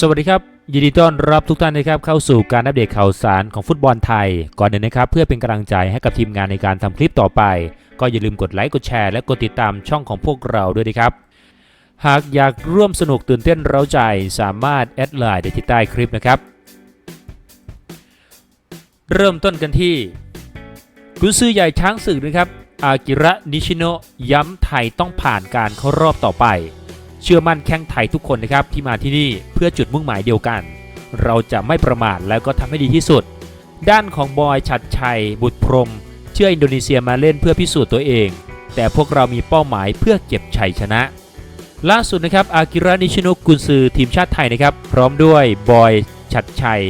สวัสดีครับ ยินดีต้อนรับทุกท่านนะครับเข้าสู่การอัปเดตข่าวสารของฟุตบอลไทย ก่อนอื่นนะครับ เพื่อเป็นกำลังใจให้กับทีมงานในการทำคลิปต่อไป ก็อย่าลืมกดไลค์กดแชร์และกดติดตามช่องของพวกเราด้วยนะครับ หากอยากร่วมสนุกตื่นเต้นเร้าใจ สามารถแอดไลน์ได้ที่ใต้คลิปนะครับ เริ่มต้นกันที่กุนซือใหญ่ช้างศึกนะครับอากิระนิชิโนะย้ำไทยต้องผ่านการเข้ารอบต่อไป เชื่อมั่นแข้งไทยทุกคนนะครับที่มาที่นี่เพื่อจุดมุ่งหมายเดียวกัน เราจะไม่ประมาทแล้วก็ทำให้ดีที่สุด ด้านของบอยชัดชัย บุตรพรม เชื่ออินโดนีเซียมาเล่นเพื่อพิสูจน์ตัวเอง แต่พวกเรามีเป้าหมายเพื่อเก็บชัยชนะ ล่าสุดนะครับอากิระนิชิโนกุนซือทีมชาติไทยนะครับพร้อมด้วยบอยชัดชัย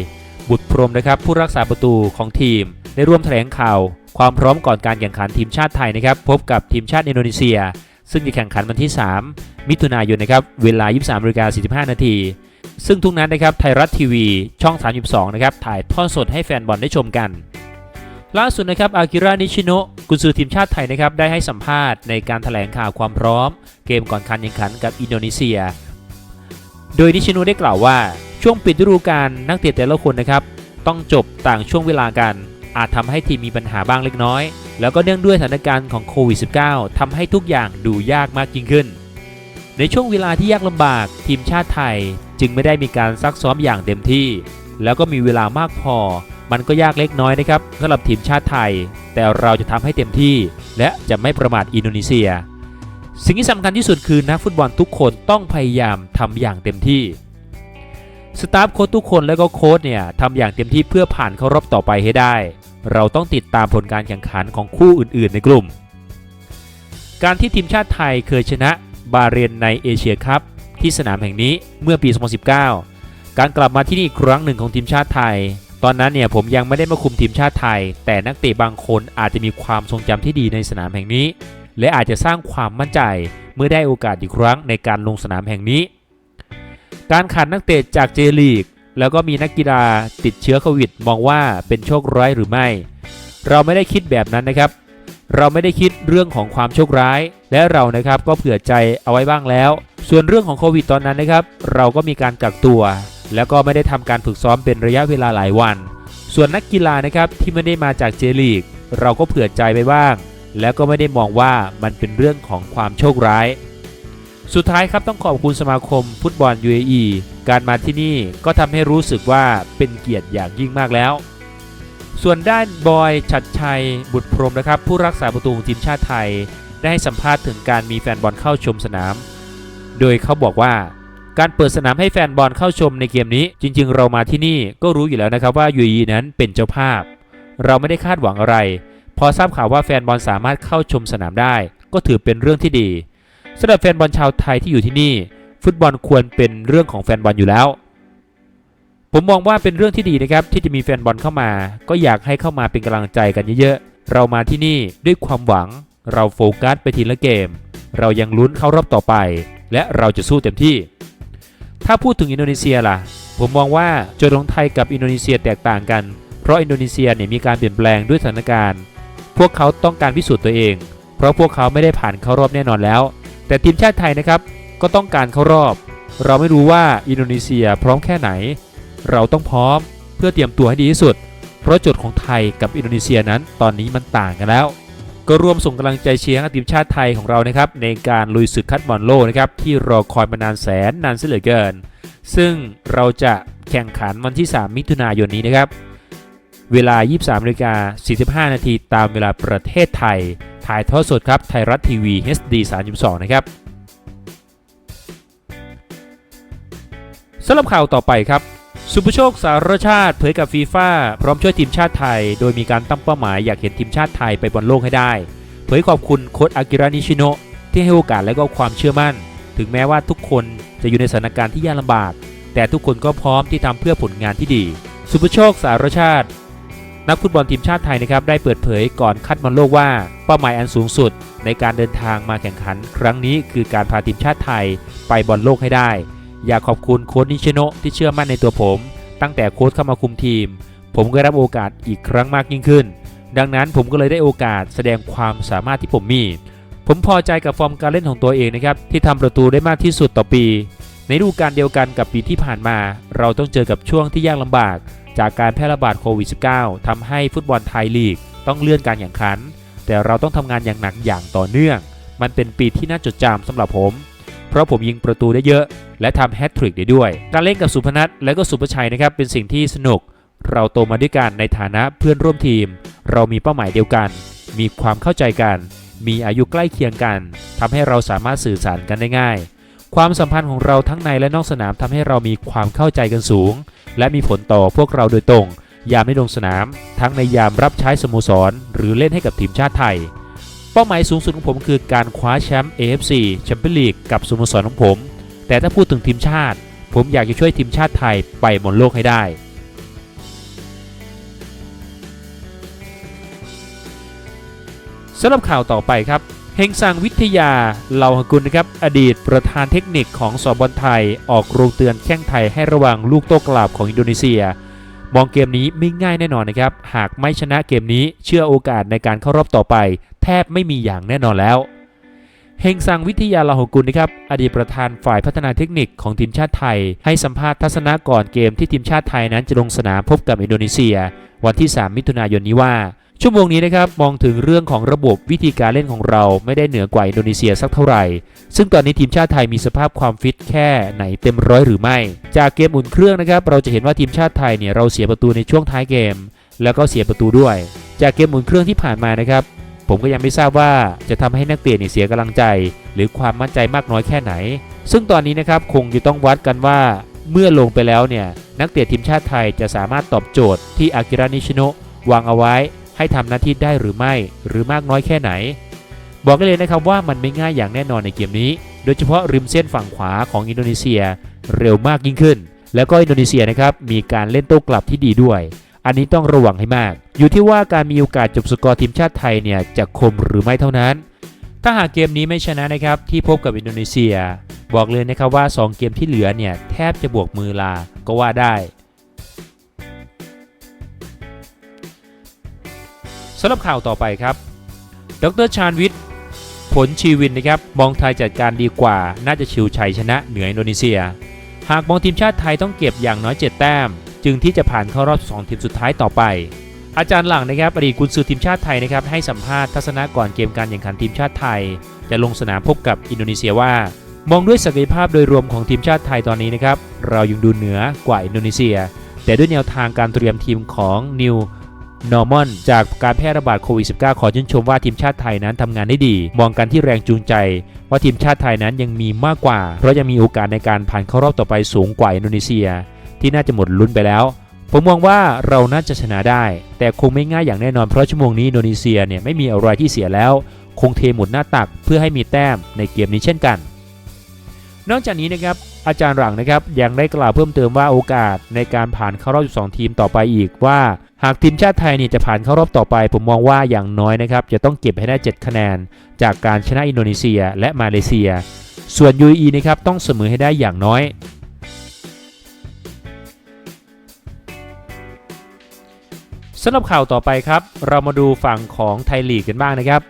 บุตรพรมนะครับผู้รักษาประตูของทีมได้ร่วมแถลงข่าว ความพร้อมก่อนการแข่งขันทีมชาติไทยนะครับพบกับทีมชาติอินโดนีเซีย ซึ่งจะแข่งขันวันที่ 3 มิถุนายนนะครับเวลา 23นาฬิกา45 นาที ซึ่งทุกนั้นนะครับไทยรัฐทีวีช่อง 32 นะครับถ่ายทอดสดให้แฟนบอลได้ชมกัน ล่าสุดนะครับอากิระนิชิโนะกุนซือทีมชาติไทยนะครับได้ให้สัมภาษณ์ในการแถลงข่าวความพร้อม เกมก่อนการแข่งขันกับอินโดนีเซีย โดยนิชิโนะได้กล่าวว่าช่วงปิดฤดูกาลนักเตะแต่ละคนนะครับต้องจบต่างช่วงเวลากัน อาจทำให้ทีมมีปัญหาบ้างเล็กน้อย แล้วก็เนื่องด้วยสถานการณ์ของโควิด -19 ทำให้ทุกอย่างดูยากมากยิ่งขึ้น ในช่วงเวลาที่ยากลำบากทีมชาติไทยจึงไม่ได้มีการซักซ้อมอย่างเต็มที่ แล้วก็มีเวลามากพอ มันก็ยากเล็กน้อยนะครับสำหรับทีมชาติไทย แต่เราจะทำให้เต็มที่ และจะไม่ประมาทอินโดนีเซีย สิ่งที่สำคัญที่สุดคือนักฟุตบอลทุกคนต้องพยายามทำอย่างเต็มที่สตาฟโค้ชทุกคนและก็โค้ชเนี่ยทำอย่างเต็มที่เพื่อผ่านเข้ารอบต่อไปให้ได้ เราต้องติดตามผลการแข่งขันของคู่อื่นๆ ในกลุ่ม การที่ทีมชาติไทยเคยชนะบาเรนในเอเชียคัพที่สนามแห่งนี้เมื่อปี 2019 การกลับมาที่นี่อีกครั้งหนึ่งของทีมชาติไทย ตอนนั้นเนี่ยผมยังไม่ได้มาคุมทีมชาติไทย แต่นักเตะบางคนอาจจะมีความทรงจำที่ดีในสนามแห่งนี้ และอาจจะสร้างความมั่นใจเมื่อได้โอกาสอีกครั้งในการลงสนามแห่งนี้ การขาดนักเตะจากเจลีก แล้วก็มีนักกีฬาติดเชื้อโควิด มองว่าเป็นโชคร้ายหรือไม่ เราไม่ได้คิดแบบนั้นนะครับ เราไม่ได้คิดเรื่องของความโชคร้าย และเรานะครับก็เผื่อใจเอาไว้บ้างแล้ว ส่วนเรื่องของโควิดตอนนั้นนะครับ เราก็มีการกักตัว แล้วก็ไม่ได้ทำการฝึกซ้อมเป็นระยะเวลาหลายวัน ส่วนนักกีฬานะครับที่ไม่ได้มาจากเจลีก เราก็เผื่อใจไปบ้าง แล้วก็ไม่ได้มองว่ามันเป็นเรื่องของความโชคร้าย สุดท้ายครับต้องขอบคุณสมาคมฟุตบอล UAE การมาที่นี่ก็ทำให้รู้สึกว่าเป็นเกียรติอย่างยิ่งมากแล้ว ส่วนด้านบอยชัดชัยบุตรพรมนะครับ ผู้รักษาประตูของทีมชาติไทย ได้ให้สัมภาษณ์ถึงการมีแฟนบอลเข้าชมสนาม โดยเขาบอกว่าการเปิดสนามให้แฟนบอลเข้าชมในเกมนี้ จริง ๆ เรามาที่นี่ก็รู้อยู่แล้วนะครับว่า UAE นั้นเป็นเจ้าภาพ เราไม่ได้คาดหวังอะไร พอทราบข่าวว่าแฟนบอลสามารถเข้าชมสนามได้ ก็ถือเป็นเรื่องที่ดี สำหรับแฟนบอลชาวไทยที่อยู่ที่นี่ ฟุตบอลควรเป็นเรื่องของแฟนบอลอยู่แล้ว ผมมองว่าเป็นเรื่องที่ดีนะครับที่จะมีแฟนบอลเข้ามา ก็อยากให้เข้ามาเป็นกำลังใจกันเยอะๆ เรามาที่นี่ด้วยความหวัง เราโฟกัสไปทีละเกม เรายังลุ้นเข้ารอบต่อไป และเราจะสู้เต็มที่ ถ้าพูดถึงอินโดนีเซียล่ะ ผมมองว่าโจทย์ของไทยกับอินโดนีเซียแตกต่างกันเพราะอินโดนีเซียเนี่ยมีการเปลี่ยนแปลงด้วยสถานการณ์ พวกเขาต้องการพิสูจน์ตัวเอง เพราะพวกเขาไม่ได้ผ่านเข้ารอบแน่นอนแล้ว แต่ทีมชาติไทยนะครับก็ต้องการเข้ารอบ เราไม่รู้ว่าอินโดนีเซียพร้อมแค่ไหน เราต้องพร้อมเพื่อเตรียมตัวให้ดีที่สุด เพราะจทย์ของไทยกับอินโดนีเซียนั้นตอนนี้มันต่างกันแล้ว ก็ร่วมส่งกำลังใจเชียร์ให้ทีมชาติไทยของเรานะครับในการลุยศึกคัดบอลโลกนะครับที่รอคอยมานานแสนนานเสียเหลือเกิน ซึ่งเราจะแข่งขันวันที่ 3 มิถุนายนนี้นะครับ เวลา 23นาฬิกา45 นาทีตามเวลาประเทศไทย ถ่ายทอดสดครับ ไทยรัฐทีวี HD 32 นะครับสำหรับข่าวต่อไปครับ สุภโชคสารชาติเผยกับฟีฟ่าพร้อมช่วยทีมชาติไทย โดยมีการตั้งเป้าหมายอยากเห็นทีมชาติไทยไปบอลโลกให้ได้ เผยขอบคุณโค้ชอากิระนิชิโนะที่ให้โอกาสและก็ความเชื่อมั่น ถึงแม้ว่าทุกคนจะอยู่ในสถานการณ์ที่ยากลำบาก แต่ทุกคนก็พร้อมที่ทำเพื่อผลงานที่ดี สุภโชคสารชาติ นักฟุตบอลทีมชาติไทยนะครับได้เปิดเผยก่อนคัดบอลโลกว่า เป้าหมายอันสูงสุด ในการเดินทางมาแข่งขัน ครั้งนี้คือการพาทีมชาติไทยไปบอลโลกให้ได้ อยากขอบคุณโค้ชนิชโนที่เชื่อมั่นในตัวผม ตั้งแต่โค้ชเข้ามาคุมทีม ผมก็รับโอกาสอีกครั้งมากยิ่งขึ้น ดังนั้นผมก็เลยได้โอกาสแสดงความสามารถที่ผมมี ผมพอใจกับฟอร์มการเล่นของตัวเองนะครับที่ทำประตูได้มากที่สุดต่อปี ในฤดูกาลเดียวกันกับปีที่ผ่านมา เราต้องเจอกับช่วงที่ยากลำบาก จากการแพร่ระบาดโควิด -19 ทำให้ฟุตบอลไทยลีกต้องเลื่อนการแข่งขัน แต่เราต้องทำงานอย่างหนักอย่างต่อเนื่อง มันเป็นปีที่น่าจดจำสำหรับผม เพราะผมยิงประตูได้เยอะ และทำแฮตทริกได้ด้วย การเล่นกับสุพนัทและก็สุภชัยนะครับเป็นสิ่งที่สนุก เราโตมาด้วยกันในฐานะเพื่อนร่วมทีม เรามีเป้าหมายเดียวกัน มีความเข้าใจกัน มีอายุใกล้เคียงกันทำให้เราสามารถสื่อสารกันได้ง่าย ความสัมพันธ์ของเราทั้งในและนอกสนามทำให้เรามีความเข้าใจกันสูง และมีผลต่อพวกเราโดยตรง ยามไม่ลงสนาม ทั้งในยามรับใช้สโมสร หรือเล่นให้กับทีมชาติไทย เป้าหมายสูงสุดของผมคือการคว้าแชมป์ AFC แชมเปี้ยนลีกกับสโมสรของผม แต่ถ้าพูดถึงทีมชาติ ผมอยากจะช่วยทีมชาติไทยไปบนโลกให้ได้สำหรับข่าวต่อไปครับ เฮงซังวิทยาเหล่าหกุลนะครับอดีตประธานเทคนิคของสอบอลไทย ออกโรงเตือนแข้งไทยให้ระวังลูกโต้กลับของอินโดนีเซีย มองเกมนี้ไม่ง่ายแน่นอนนะครับ หากไม่ชนะเกมนี้เชื่อโอกาสในการเข้ารอบต่อไป แทบไม่มีอย่างแน่นอนแล้วเฮงซังวิทยาลาหกุลนะครับอดีตประธานฝ่ายพัฒนาเทคนิคของทีมชาติไทย ให้สัมภาษณ์ทัศนะก่อนเกมที่ทีมชาติไทยนั้นจะลงสนามพบกับอินโดนีเซีย วันที่ 3 มิถุนายนนี้ว่า ชั่วโมงนี้นะครับมองถึงเรื่องของระบบวิธีการเล่นของเราไม่ได้เหนือกว่าอินโดนีเซียสักเท่าไหร่ ซึ่งตอนนี้ทีมชาติไทยมีสภาพความฟิตแค่ไหนเต็มร้อยหรือไม่ จากเกมอุ่นเครื่องนะครับเราจะเห็นว่าทีมชาติไทยเนี่ยเราเสียประตูในช่วงท้ายเกม แล้วก็เสียประตูด้วย จากเกมอุ่นเครื่องที่ผ่านมานะครับผมก็ยังไม่ทราบว่าจะทำให้นักเตะเนี่ยเสียกำลังใจ หรือความมั่นใจมากน้อยแค่ไหน ซึ่งตอนนี้นะครับคงจะต้องวัดกันว่าเมื่อลงไปแล้วเนี่ยนักเตะทีมชาติไทยจะสามารถตอบโจทย์ที่อากิระนิชิโนะวางเอาไว้ ให้ทำหน้าที่ได้หรือไม่ หรือมากน้อยแค่ไหน บอกได้เลยนะครับว่ามันไม่ง่ายอย่างแน่นอนในเกมนี้ โดยเฉพาะริมเส้นฝั่งขวาของอินโดนีเซียเร็วมากยิ่งขึ้น แล้วก็อินโดนีเซียนะครับมีการเล่นโต้กลับที่ดีด้วย อันนี้ต้องระวังให้มาก อยู่ที่ว่าการมีโอกาสจบสกอร์ทีมชาติไทยเนี่ยจะคมหรือไม่เท่านั้น ถ้าหากเกมนี้ไม่ชนะนะครับที่พบกับอินโดนีเซีย บอกเลยนะครับว่า 2 เกมที่เหลือเนี่ยแทบจะบวกมือลาก็ว่าได้ำหรับข่าวต่อไปครับ ดรชาญวิทย์ ผลชีวินนะครับ มองไทยจัดการดีกว่า น่าจะชิวชัยชนะเหนืออินโดนีเซีย หากมองทีมชาติไทยต้องเก็บอย่างน้อย 7 แต้ม จึงที่จะผ่านเข้ารอบ 2 ทีมสุดท้ายต่อไป อาจารย์หลังนะครับอดีตกุนซือทีมชาติไทยนะครับให้สัมภาษณ์ทัศนะก่อนเกมการแข่งขันทีมชาติไทย จะลงสนามพบกับอินโดนีเซียว่า มองด้วยศักยภาพโดยรวมของทีมชาติไทยตอนนี้นะครับเรายังดูเหนือกว่าอินโดนีเซีย แต่ด้วยแนวทางการเตรียมทีมของนิว นอร์มอนจากการแพร่ระบาดโควิด -19 ขอชื่นชมว่าทีมชาติไทยนั้นทำงานได้ดี มองกันที่แรงจูงใจ ว่าทีมชาติไทยนั้นยังมีมากกว่า เพราะยังมีโอกาสในการผ่านเข้ารอบต่อไปสูงกว่าอินโดนีเซีย ที่น่าจะหมดลุ้นไปแล้ว ผมมองว่าเราน่าจะชนะได้ แต่คงไม่ง่ายอย่างแน่นอนเพราะชั่วโมงนี้อินโดนีเซียเนี่ยไม่มีอะไรที่เสียแล้ว คงเทหมดหน้าตักเพื่อให้มีแต้มในเกมนี้เช่นกัน นอกจากนี้นะครับ อาจารย์หลังนะครับยังได้กล่าวเพิ่มเติมว่าโอกาสในการผ่านเข้ารอบ 12 ทีมต่อไปอีกว่า หากทีมชาติไทยนี่จะผ่านเข้ารอบต่อไป ผมมองว่าอย่างน้อยนะครับจะต้องเก็บให้ได้ 7 คะแนน จากการชนะอินโดนีเซียและมาเลเซีย ส่วน UAE นะครับต้องเสมอให้ได้อย่างน้อยสำหรับข่าวต่อไปครับ เรามาดูฝั่งของไทยลีกกันบ้างนะครับ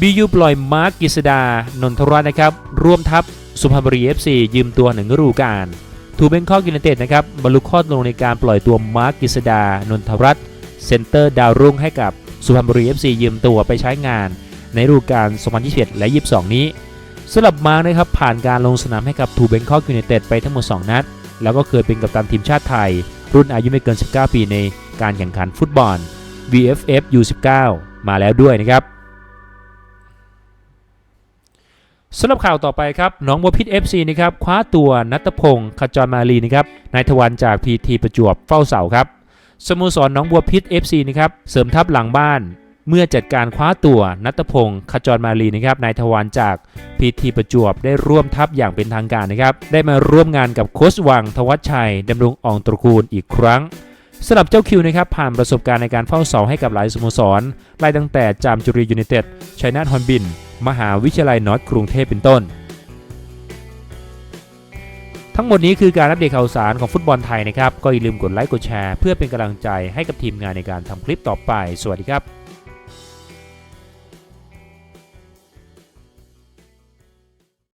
บียูปล่อยมาร์กกิษดานนทรัตน์นะครับร่วมทัพ สุพรรณบุรี FC ยืมตัวหนึ่งฤดูกาลทูเบงคอกยูไนเต็ดนะครับบรรลุข้อตกลงในการปล่อยตัวมาร์กกิษดานนทรัตน์เซนเตอร์ดาวรุ่งให้กับสุพรรณบุรี FC ยืมตัวไปใช้งาน ในฤดูกาล 2021 และ 22 นี้สำหรับมาร์กนะครับผ่านการลงสนามให้กับทูเบงคอกยูไนเต็ดไปทั้งหมด 2 นัด แล้วก็เคยเป็นกัปตันทีมชาติไทย รุ่นอายุไม่เกิน 19 ปีในการแข่งขันฟุตบอล VFF U19 มาแล้วด้วยนะครับ สำหรับข่าวต่อไปครับน้องบัวพิษ FC นะครับคว้าตัวนัตพงศ์ขจรมาลีนะครับนายทวันจากพีทีประจวบเฝ้าเสาครับสโมสรน้องบัวพิษ FC นะครับเสริมทัพหลังบ้าน เมื่อจัดการคว้าตัวนัตพงศ์ขจรมาลีนะครับนายทวันจากพีทีประจวบได้ร่วมทัพอย่างเป็นทางการนะครับได้มาร่วมงานกับโค้ชวังทวัชชัยดำรงอ่องตระกูลอีกครั้งสำหรับเจ้าคิวนะครับผ่านประสบการณ์ในการเฝ้าเสาให้กับหลายสโมสรไล่ตั้งแต่จามจุรียูไนเต็ดชัยนาทฮอนบิน มหาวิทยาลัยนอตกรุงเทพเป็นต้น ทั้งหมดนี้คือการอัปเดตข่าวสารของฟุตบอลไทยนะครับ ก็อย่าลืมกดไลค์กดแชร์ เพื่อเป็นกำลังใจให้กับทีมงานในการทำคลิปต่อไป สวัสดีครับ